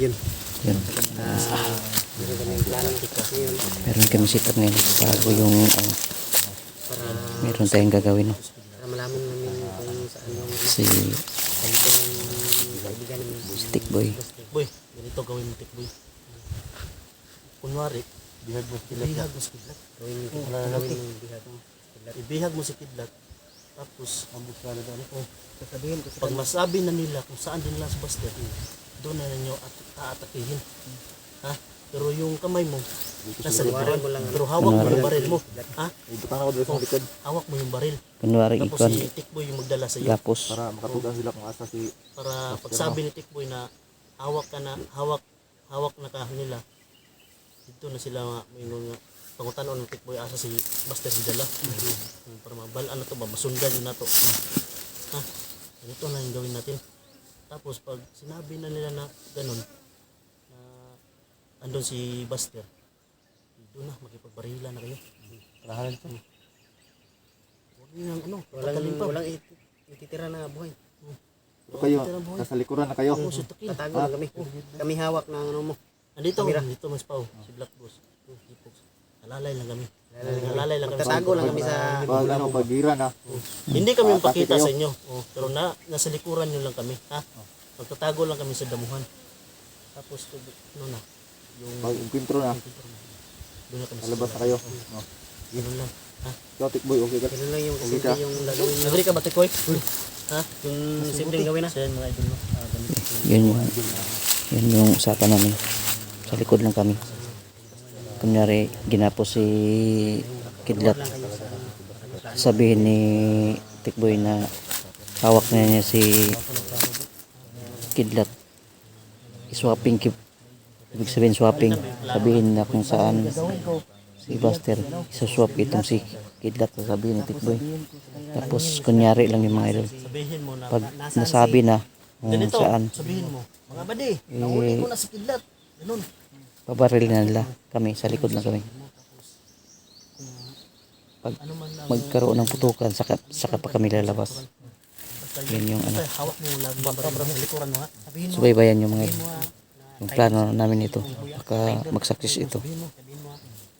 Yun. Yun. Ah, meron kami setup ngayon bago yung ano, meron tayong gagawin no? Namin kung saan yung si. Stick Boy. Boy, ganito gawin mo tik boy. Kunwari, bihag mo si Kidlat. Bihag mo si Kidlat. Gawin mo Oh, gawin lalaki. ng bihag mo. Ibihag mo si Kidlat. Tapos, ambos ka na doon. Oh, Sasabihin ko pag masabi na nila kung saan din nila sa Buster, doon na ninyo at aatakihin. Ha? Pero yung kamay mo, nasa likuran mo lang? Pero hawak mo yung baril mo. Ha? Ibutan ako doon sa likod Hawak mo yung baril. kunwari Tapos ikon si Tikboy yung magdala sa iyo. gapos para makatugan sila kung asa si Para pagsabi ni Tikboy na hawak ka na, hawak, hawak na ka nila. Dito na sila nga, may mga pangutanon ng Tikboy asa si Buster Hidala. Mm, Para mabalaan na to ba, masundan yun na to. Ha? Ganito na yung gawin natin. Tapos pag sinabi na nila na ganun, andun si Buster, doon na, makipagbarilan na kayo. Lahanan to. Huwag niyo nang ano, walang, pa. walang it- ititira na buhay. kayo Tira, boy. nasa likuran na kayo Oo, sutukin. Tatago lang kami. Kami hawak ng ano mo. Andito, Kamera. dito mas pao, si Black Boss. Oh, Hipox. Nalalay lang kami. Nalalay lang kami. Magtatago lang kami sa pag ano pagira na Hindi kami magpakita kayo. sa inyo. Oh, pero na, nasa likuran nyo lang kami. Ha? Magtatago lang kami sa damuhan. Tapos, ano na, yung pag encuentro na doon na kami lalabas na kayo no. Ganun lang. Ha? Chaotic boy okay ka Ganun lang yung Okay simple ka? yung gagawin. Agree ka ba, Tikoy? Ha? Yung simpleng gawin na. Yung mga idol mo. Ah, yun yung yun yung usapan namin sa likod lang kami kunyari ginapos si Kidlat sabihin ni Tikboy na hawak na niya si Kidlat swapping kip ibig sabihin swapping. Sabihin na kung saan si Buster isuswap itong si Kidlat sabihin ni Tikboy. Tapos kunyari lang yung mga idol. Na, pag nasabi na kung saan sabihin mo, mga bade, nahuli ko na si Kidlat. Ganun. pabaril na nila kami sa likod lang kami. Pag Ano magkaroon ng putukan saka, saka pa kami lalabas. Yun. Yung ano. sa subaybayan yung mga sabihin yung plano namin ito baka magsakris ito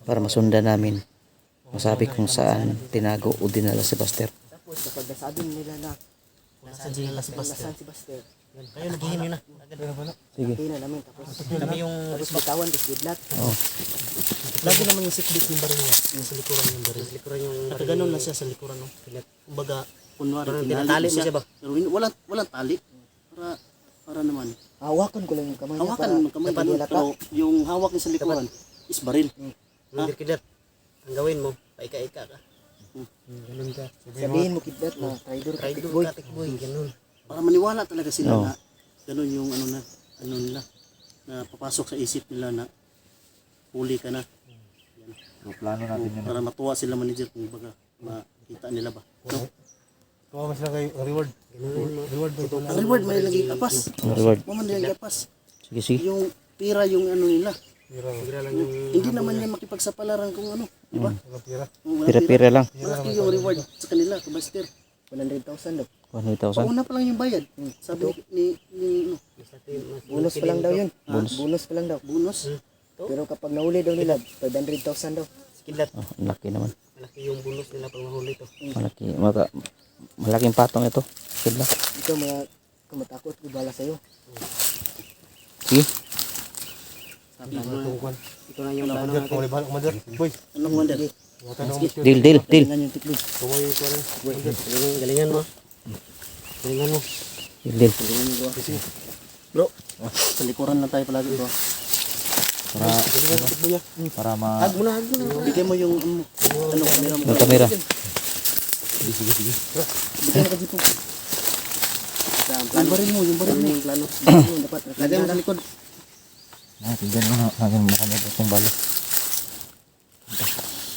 para masundan namin masabi kung saan tinago o dinala si Buster Tapos kapag nasabi nila na Nasaan sila si Buster? nasaan si Buster, Kayo naghihin yun na. Sige hindi na namin. Tapos Kami yung tapos bitawan, tapos bidlat. oh, Lagi naman yung sikbit ng baril niya. Sa likuran yung baril. Sa likuran yung At ganun na siya sa likuran. No? Kumbaga, kunwari, tinatali mo siya. ba? Pero walang, walang tali. Para, para naman. Hawakan ko lang yung kamay Hawakan mo kamay. dapat Pero, pero yung hawak niya sa likuran is baril. Hindi kidat. Ang gawin mo, paika-ika ka. Ganun ka. Sabihin mo kidlat na traitor ka tikboy. tikboy. Ganun. Para maniwala talaga sila Oo. na ganun yung ano na, ano nila. Na papasok sa isip nila na huli ka na. so plano natin yun Para matuwa sila manager kung baga makita nila ba. No? Ganun mo. Reward Ang reward may lagi kapas. ang reward Mo man nila kapas. sige sige Yung pira yung ano nila. Bigla lang yung Hindi naman niya makipagsapalaran kung ano, di ba? Walang pira. pira-pira lang Malaki yung reward sa kanila, kabaster. 100,000 daw. 100,000 Pauna pa lang yung bayad. Sabi ni, ni, mas Bonus pa lang daw yun. Bonus. Bonus pa lang daw. bonus. Pero kapag nahuli daw nila, 500,000 daw. kidat. oh, laki naman Malaki yung bonus nila pag mahuli to. malaki maka, malaking patong ito Kidlat Ikaw mga kumatakot ko bala sa'yo. sige ito na yung plano natin. Anong wonder? deal deal deal Tingnan yung tikboy. Galingan, galingan mo. Galingan mo. deal deal Bro, sa likuran lang tayo palagi bro. para para ma Hag mo na, hag mo na. Bigay mo yung ano, camera mo. yung kamera Bigyan ka dito. Yung baril mo, yung baril mo. Yung plano. Yung dapat. Lagay mo sa likod. ah, tignan mo na natin marami pa itong bala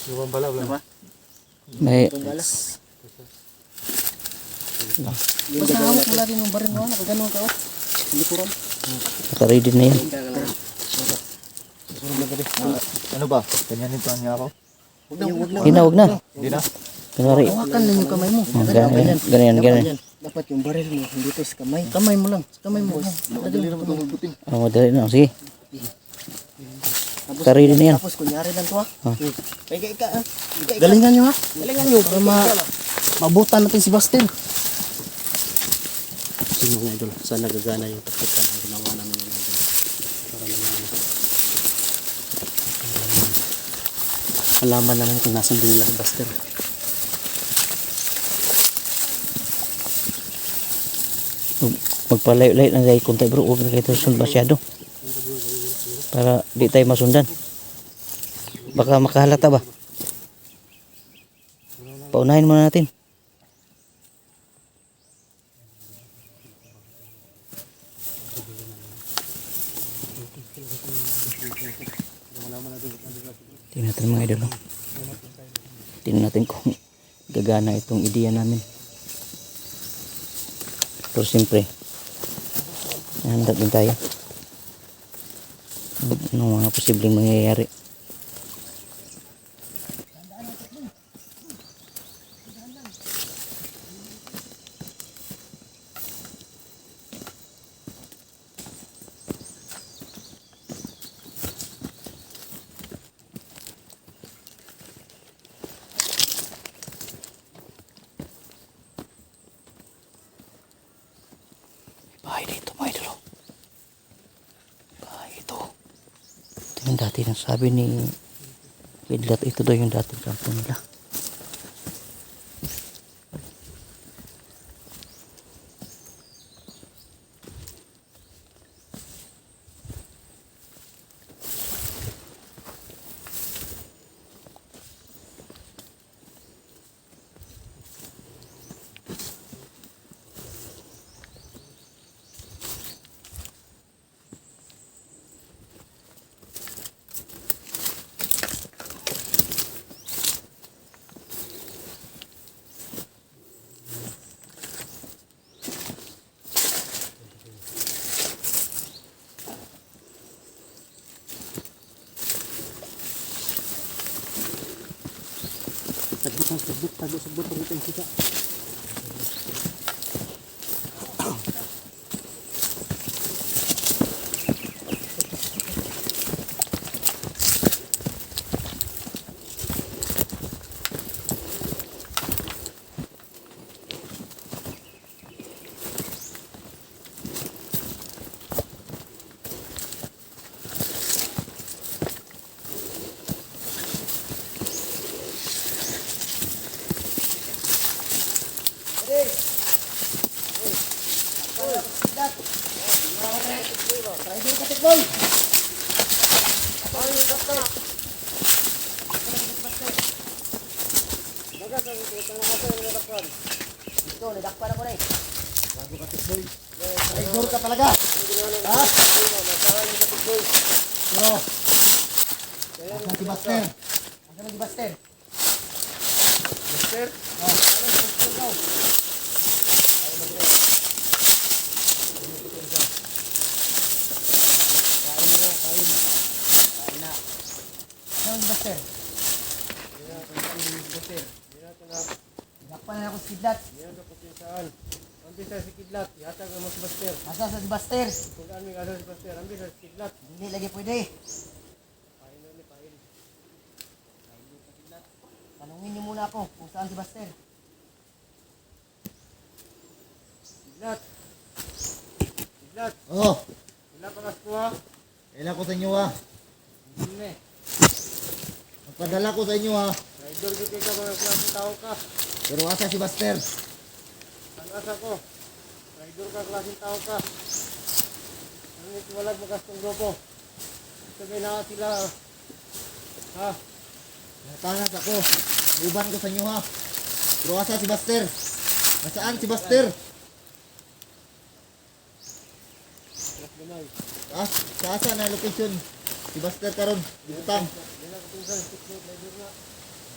Diba? may Itong bala. Basta hawak mo natin yung baril mo. Nakaganon ka. oh. Likuran. Naka-ready na yan. Ano ba? Ganyanin pa niya ako? Huwag na, huwag na. Hindi na, huwag na. Hindi na? Kunwari. Hawakan lang yung kamay mo. Oh, ganyan, ganyan, ganyan. Dapat yung baril mo, hindi to sa kamay. Kamay mo lang. Sa kamay mo. Madali naman itong hugutin. Oh, madali na. Sige. Tapos, Naka-ready na yan. Tapos kunyari lang to ha. Oh. Ika, ika. Ika, ika. Galingan nyo ha. Galingan nyo. Para ma mabutan natin si Bastin. Kasi mga idol, sana gagana yung taktika na ginawa namin yung idol. Para naman. Malaman namin kung nasan din nila si Buster. Mag- Magpalayo-layo lang tayo bro. Huwag na kayo sunod masyado. Para di tayo masundan. Baka makahalata ba? Paunahin muna natin. Tingnan natin mga idol. Tingnan natin kung gagana itong ideya namin. Pero siyempre, handa din tayo. Ano mga posibleng mangyayari. Bahay dito, mga idol. Bahay ito. Ito yung dati nang sabi ni Kidlat. Ito daw yung dating kampo nila. Sagbot ang sagbot, sagbot, sagbot, sagbot Traitor ka talaga. Ha? Pero, Asan si Buster? Asan si Buster? Buster? Oh, asan si Buster daw? Kain ako, kain. Kain na. Asan si Buster? Buster. Dakpan na ako si Kidlat. saan? Ambil sa sikidlat, yata ka mas baster. Asa sa si Buster? Kung ano yung si baster, ambil sa sikidlat. Hindi lagi pwede. Tanungin niyo muna ako kung saan si Buster. Sikidlat. Sikidlat, Oh, wala pa kas ko ha. kailan ko sa inyo ha. Hindi. Magpadala ko sa inyo ha. Traidor ko kayo ka mga klaseng tao ka. Pero asa si Buster? Ang asa ko. Traidor ka klaseng tao ka. Ito walag makastong grupo. Sabi na sila. Ha? Natangas ako. Iban ko sa inyo ha. Pero asa si Buster? Nasaan si Buster? Ah, sa asa na location? Si Buster karon, butang.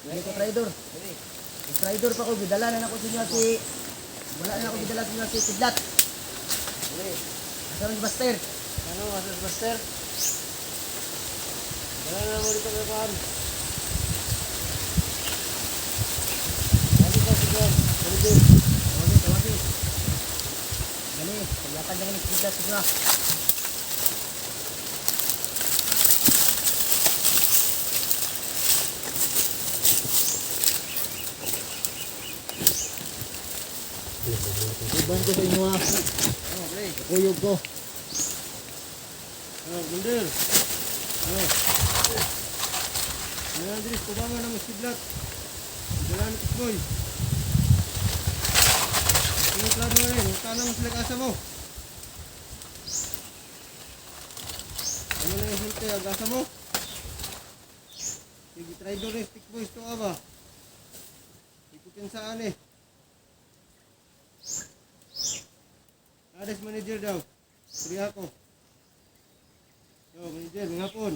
Hindi ko traidor. Yung traidor pa ko, gidala na ako sa inyo si Wala na ako gidala sa si Kidlat. Nasaan si Buster? Ano, Master Buster? Wala na mo dito kakaan. Ano pa si John? Ano din? Tawagin, tawagin. Gali, pagyatan niya ni Kidlat siguro. Iban ko sa inyo ha. Okay. Kuyog ko. Oh, Bundir. Oh. Ano yan, Dris? Kubangan ng iskiblat. Dala ni Kisboy. Klaro na rin. Huwag nang sila kasa mo. Ano na yung hulte? Agasa mo? Sige, try do rin. Stick boys to aba. Ikutin saan eh. Ades manager daw. Suri ako. Yo, manager, mga hapon.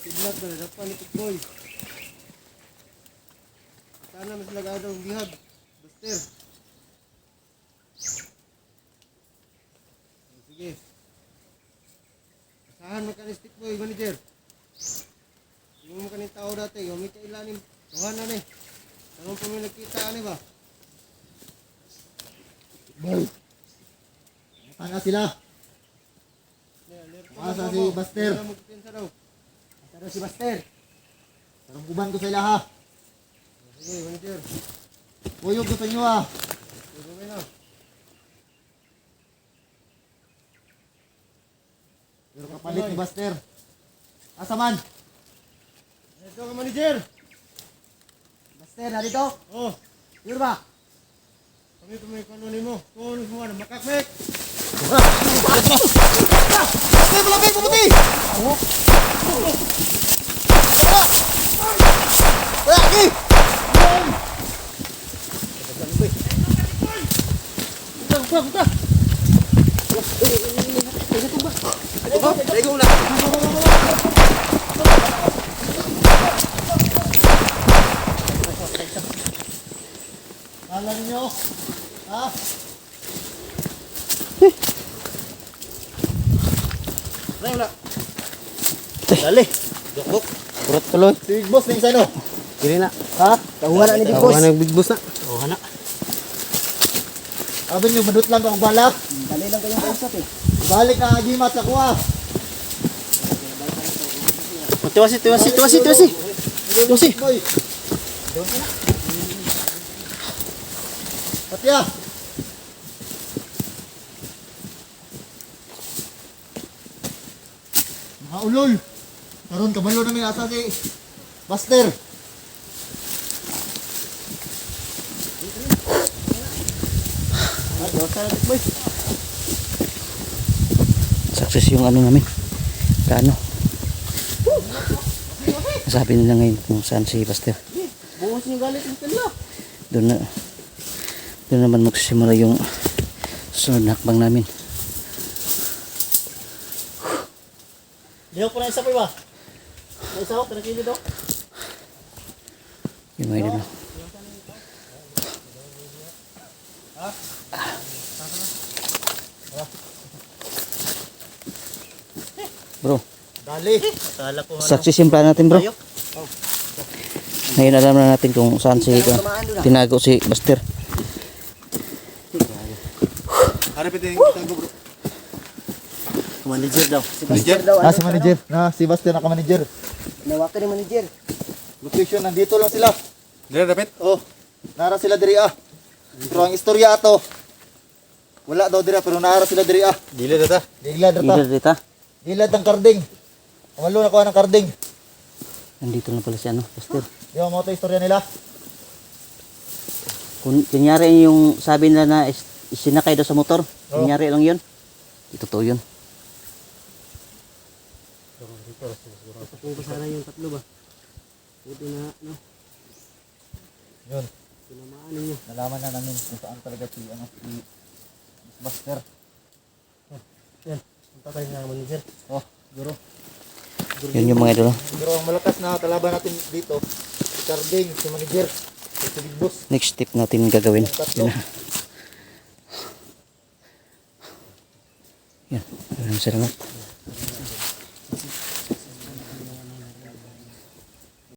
Kidlat na, dapat ni Tikboy. Sana mas lagado ang bihag. Buster. Sige. Asahan mo ka ni Tikboy, manager. Yung mo ka ni tao dati, yung may kailanin. Tuhan na ni. Tanong pa may nagkita ani ba? Boy. Tanga sila. Asa si daw. Tara si Buster. Tarong kuban ko sa ila ha. Sige, manager. Kuyog ko sa inyo ha. Sige na. Pero kapalit ni Buster. Asa man? Ito ka manager. Buster, narito? Oh, Yun ba? kami pa may kanunin mo. Kung ano mo, makakmek. Ay, malapit, mabuti! Lagi! Kala ninyo? Ha? Dali. Dukbuk. Kurot tuloy. Big Boss na yung sano? Dili na. Ha? Tawa na ni Big Boss. ng big boss na. Oh, hana. Sabi niyo, madut lang ang bala. Dali lang kayong kausap eh. Balik na agimat sa kuha. Oh, tiwasi, tiwasi, tiwasi, tiwasi. Tiwasi. Patya. Mga ulol. Karon kabalo namin asa si Buster. Success yung ano namin. Kaano. Sabi nila ngayon kung saan si Pastor. Bukas yung galit ng pila. Doon na doon naman magsisimula yung sunod na hakbang namin. Lihaw ko na isa pa ba? May isa ko, pinakili daw. Yung mga idol. Bro, Dali. Yung plan natin bro. Ngayon alam na natin kung saan si tinago si Buster. Manager daw. Si Buster daw, Ah, ano, si manager. Na, si Buster naka manager. nawakan ni manager. Location, nandito lang sila. Dila dapat. Oh, nara sila diri ah. Pero ang istorya ato, wala daw diri ah, pero nara sila diri ah. Dila data. Dilad Leader rata. dita. Dilad ng karding. Kamalo na kuha ng karding. Nandito na pala si ano, Buster. Yung mga ito istorya nila. Kung kunyari yung sabi nila na is, isinakay daw sa motor, kunyari lang yun. Ito to yun. Tatlong ko sana yung tatlo ba? Buti na, no? Yun. Tinamaan ninyo. Nalaman na namin kung saan talaga si, ano, si Buster. Oh, yan. Punta tayo na naman sir. Oh, guro. guro yun yung mga idol. Guro, ang malakas na kalaban natin dito. Si Carding, si Manager, si Big Boss. Next step natin gagawin. Yun na. Yan. Maraming salamat.